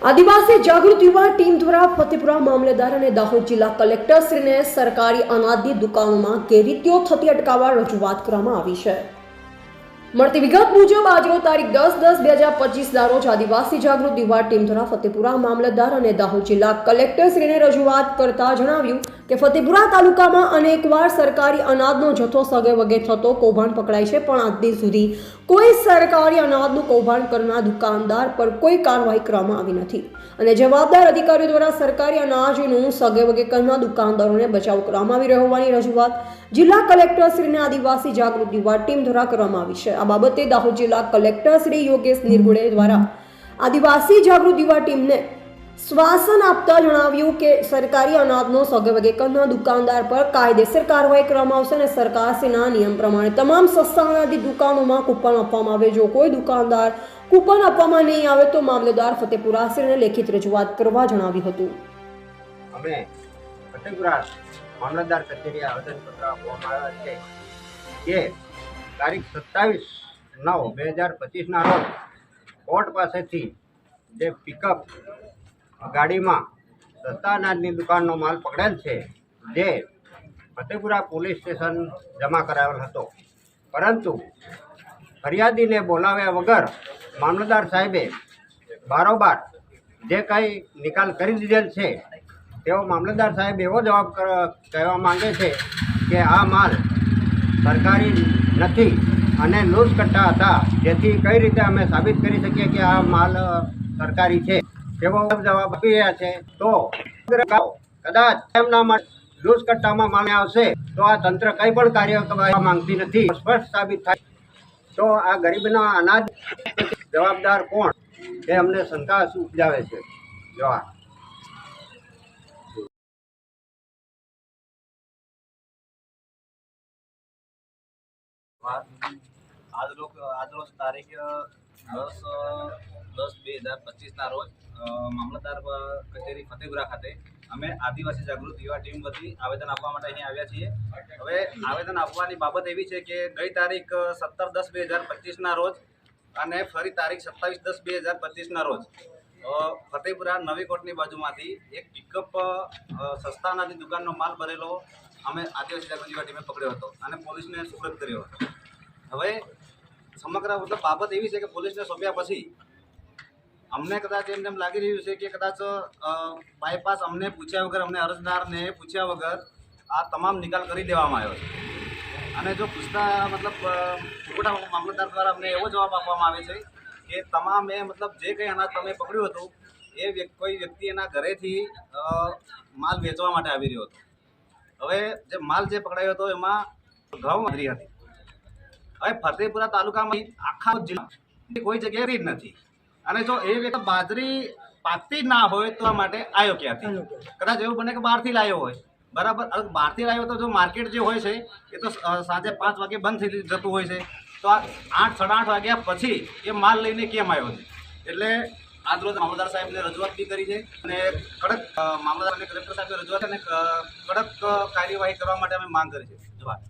આદિવાસી જાગૃત યુવા ટીમ દ્વારા ફતેપુરા મામલેદાર અને દાહોદ જિલ્લા કલેક્ટરશ્રીને સરકારી અનાજની દુકાનોમાં ગેરરીતિઓ થતી અટકાવવા રજૂઆત કરવામાં આવી છે. મળતી વિગત મુજબ આજનો તારીખ દસ દસ બે હજાર પચીસના રોજ આદિવાસી જાગૃત દિવાર ટીમ દ્વારા ફતેપુરા મામલતદાર અને દાહોદ જિલ્લા કલેક્ટરશ્રીને રજૂઆત કરતા જણાવ્યું કે ફતેપુરા તાલુકામાં અનેકવાર સરકારી અનાજનો જથ્થો સગે વગે થતો કૌભાંડ પકડાય છે, પણ આજ સુધી કોઈ સરકારી અનાજનું કૌભાંડ કરનાર દુકાનદાર પર કોઈ કાર્યવાહી કરવામાં આવી નથી. અને જવાબદાર અધિકારીઓ દ્વારા સરકારી અનાજનું સગે વગે દુકાનદારોને બચાવ કરવામાં આવી રહ્યો હોવાની રજૂઆત જિલ્લા કલેક્ટર શ્રીને આદિવાસી જાગૃતિ યુવા ટીમ દ્વારા કરવામાં આવી છે. આ બાબતે દાહોદ જિલ્લા કલેક્ટર શ્રી યોગેશ નિર્ગુડે દ્વારા આદિવાસી જાગૃતિ યુવા ટીમને શ્વાસન આપતા જણાવ્યું કે સરકારી અનાજનો સગવગે કરનાર દુકાનદાર પર કાયદેસર કાર્યવાહી કરવામાં આવશે અને સરકારશ્રીના નિયમ પ્રમાણે તમામ સસ્તા અનાજની દુકાનોમાં કૂપન આપવામાં આવે. જો કોઈ દુકાનદાર કૂપન આપવામાં નહીં આવે તો મામલેદાર ફતેપુરાશ્રીને લેખિત રજૂઆત કરવા જણાવ્યું હતું. અમે ફતેપુરા મામલતદાર કચેરી આવેદનપત્ર આપવામાં આવ્યા છે કે તારીખ સત્તાવીસ નવ બે હજાર પચીસના રોજ કોર્ટ પાસેથી જે પિકઅપ ગાડીમાં સસ્તા અનાજની દુકાનનો માલ પકડેલ છે જે ફતેપુરા પોલીસ સ્ટેશન જમા કરાવેલ હતો. પરંતુ ફરિયાદીને બોલાવ્યા વગર મામલતદાર સાહેબે બારોબાર જે કંઈ નિકાલ કરી દીધેલ છે, તેઓ મામલતદાર સાહેબ એવો જવાબ કહેવા માંગે છે કે આ માલ સરકારી નથી અને લૂઝ કટ્ટા હતા. જેથી કઈ રીતે અમે સાબિત કરી શકીએ કે આ માલ સરકારી છે? તેવો જવાબ આપી રહ્યા છે. તો કદાચ માટે લૂઝ કટ્ટામાં માલ આવશે, તો આ તંત્ર કંઈ પણ કાર્ય કરવા માંગતી નથી. સ્પષ્ટ સાબિત થાય તો આ ગરીબના અનાજ જવાબદાર કોણ? એ અમને શંકા ઉપજાવે છે. જવાબ. આજ રોજ તારીખ દસ દસ બે હજાર પચીસના રોજ અ, મામલતદાર કચેરી ફતેપુરા ખાતે અમે આદિવાસી જાગૃત યુવા ટીમ વતી આવેદન આપવા માટે અહીં આવ્યા છીએ. હવે આવેદન આપવાની બાબત એવી છે કે ગઈ તારીખ સત્તર દસ બે હજાર પચીસના રોજ અને ફરી તારીખ સત્તાવીસ દસ બે હજાર પચીસના રોજ ફતેપુરા નવી કોટની બાજુમાંથી એક પિકઅપ સસ્તાનાથી દુકાનનો માલ ભરેલો અમે આદિવાસી જાગૃતિ યુવા ટીમે પકડ્યો હતો અને પોલીસને સુપ્રત કર્યો હતો. હવે સમગ્ર મતલબ બાબત એવી છે કે પોલીસને સોંપ્યા પછી અમને કદાચ એમ એમ લાગી રહ્યું છે કે કદાચ બાયપાસ અમને પૂછ્યા વગર અમને અરજદારને પૂછ્યા વગર આ તમામ નિકાલ કરી દેવામાં આવ્યો છે. અને જો પૂછતા મતલબ અ, મામલતદાર દ્વારા અમને એવો જવાબ આપવામાં આવે છે કે તમામે મતલબ જે કંઈ અનાજ તમે પકડ્યું હતું એ કોઈ વ્યક્તિ એના ઘરેથી માલ વેચવા માટે આવી રહ્યો હતો. હવે જે માલ જે પકડાયો હતો એમાં ઘઉં હતી. હવે ફતેપુરા તાલુકામાં આખા જિલ્લા કોઈ જગ્યાએ રીત નથી. અને જો એ વ્યક્તિ બાજરી પાકતી ના હોય તો આ માટે આવ્યો ક્યાંથી? કદાચ એવું બને કે બહારથી લાવ્યો હોય. બરાબર? બહારથી લાવ્યો તો જો માર્કેટ જે હોય છે એ તો સાંજે પાંચ વાગે બંધ થઈ જતું હોય છે. તો આ આઠ સાડા આઠ વાગ્યા પછી એ માલ લઈને કેમ આવ્યો છે? એટલે આજ રોજ મામલદાર સાહેબને રજૂઆત બી કરી છે અને કડક મામલદાર અને કલેક્ટર સાહેબને રજૂઆત અને કડક કાર્યવાહી કરવા માટે અમે માંગ કરી છે. જવાબ